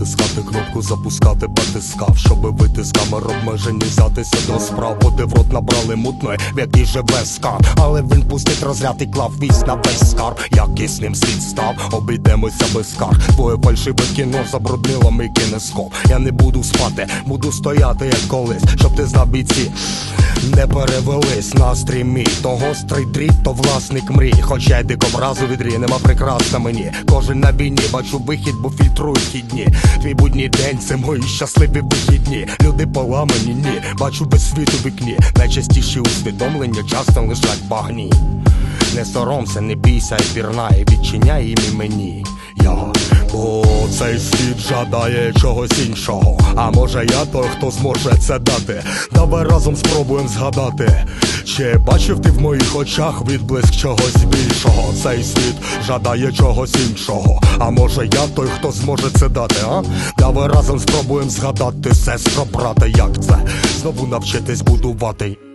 Натискати кнопку, запускати батискав, щоби камер обмежені, взятися до справ. Води в рот набрали мутної, в якій живе скар. Але він пустить розряд і клав вісь на весь скарб. Якісним світ став, обійдемося без кар. Твоє фальшиве кіно забруднило мій кінескоп. Я не буду спати, буду стояти як колись, щоб ти знав бійці. Не перевелись настрій мій, то гострий дріт, то власник мрій. Хоча й дикобразу відрі, нема прекрасна мені. Кожен на війні, бачу вихід, бо фільтрують хідні. Твій будній день це мої щасливі вихідні. Люди поламані, ні, бачу без світу вікні. Найчастіші усвідомлення часто лежать багні. Не соромся, не бійся і пірнай, відчиняй їм мені. Я, бо цей світ жадає чогось іншого. А може я той, хто зможе це дати. Давай разом спробуємо згадати. Чи бачив ти в моїх очах відблиск чогось більшого? Цей світ жадає чогось іншого. А може я той, хто зможе це дати, а? Давай разом спробуємо згадати, сестро, брате, як це знову навчитись будувати.